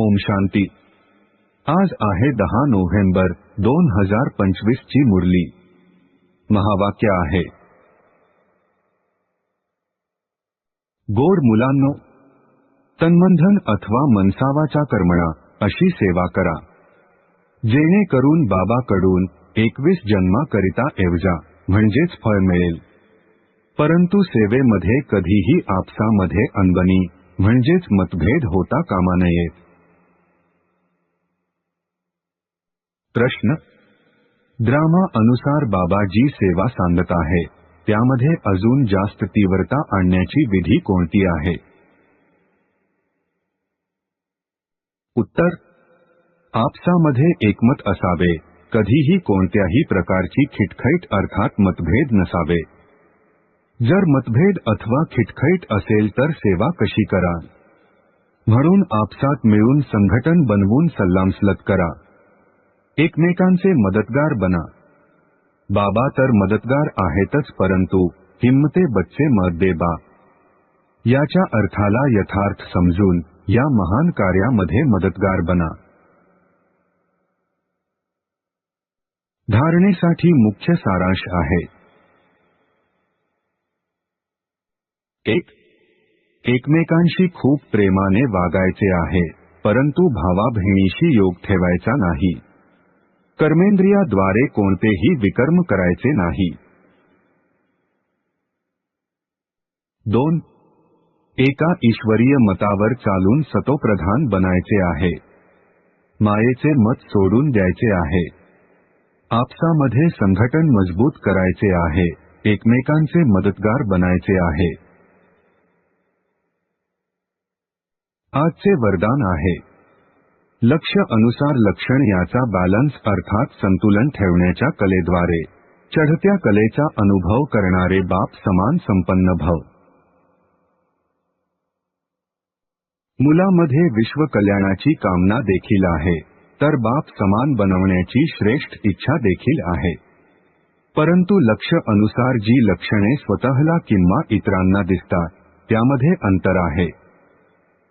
ओम शांती. आज आहे दहा नोव्हेंबर दोन हजार पंचवीस ची मुरली. महावाक्य आहे. गोड मुलांनो तन्मंधन अथवा मनसावाच्या कर्मणा अशी सेवा करा. जेणेकरून बाबाकडून एकवीस जन्माकरिता एवजा म्हणजेच फळ मिळेल. परंतु सेवेमध्ये कधीही आपसामध्ये अनबनी म्हणजेच मतभेद होता कामा नयेत. प्रश्न, ड्रामा अनुसार बाबा जी सेवा सांगत है, त्यामध्ये अजून जास्त तीव्रता आणण्याची विधी कोणती आहे? उत्तर, आपसामध्ये एकमत असावे, कधीही कोणत्याही प्रकारची खिटखैट अर्थात मतभेद नसावे. जर मतभेद अथवा खिटखैट असेल तर सेवा कशी करा? म्हणून आपसात मिळून संघटन बनवून सल्लामसलत करा. एकमेकांचे मदतगार बना. बाबा तर मदतगार आहेतच परंतु हिम्मते बच्चे मत देबा याच्या अर्थाला यथार्थ समजून या महान कार्यामध्ये मदतगार बना. धारणेसाठी मुख्य सारांश आहे. एक एकमेकांशी खूप प्रेमाने वागायचे आहे परंतु भावा बहिणीशी योग ठेवायचा नाही. कर्मेंद्रियाद्वारे कोणतेही विकर्म करायचे नाही. दोन, एका ईश्वरीय मतावर चालून सतोप्रधान बनायचे आहे. मायेचे मत सोडून द्यायचे आहे. आपसामध्ये संघटन मज़बूत करायचे आहे. एकमेकांचे मदतगार बनायचे आहे. आजचे वरदान आहे. लक्ष अनुसार लक्षण याचा बॅलन्स अर्थात संतुलन ठेवण्याच्या कलेद्वारे. चढत्या कलेचा अनुभव करणारे बाप समान संपन्न भव. मुलामध्ये विश्व कल्याणाची कामना देखील आहे तर बाप समान बनवण्याची श्रेष्ठ इच्छा देखील आहे. परंतु लक्ष अनुसार जी लक्षणे स्वतःला किंवा इतरांना दिसतात त्यामध्ये अंतर आहे.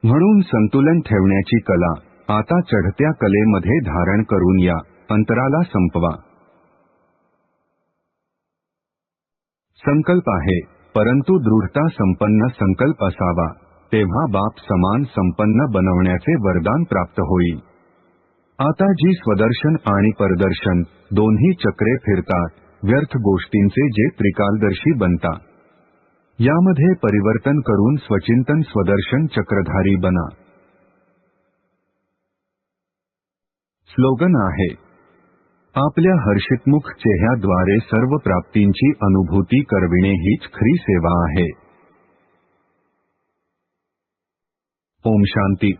म्हणून संतुलन ठेवण्याची कला आता चढत्या कलेमध्ये धारण करून या. अंतराला संपवा. संकल्प आहे परंतु दृढता संपन्न संकल्प असावा. तेव्हा बाप समान संपन्न बनवण्याचे वरदान प्राप्त होईल. आता जी स्वदर्शन आणि परदर्शन दोन्ही चक्रे फिरतात व्यर्थ गोष्टींचे जे त्रिकालदर्शी बनता यामध्ये परिवर्तन करून स्वचिंतन स्वदर्शन चक्रधारी बना. स्लोगन आहे. आपल्या हर्षितमुख चेहऱ्याद्वारे सर्व प्राप्तींची अनुभूती करविणे हीच खरी सेवा आहे. ओम शांती.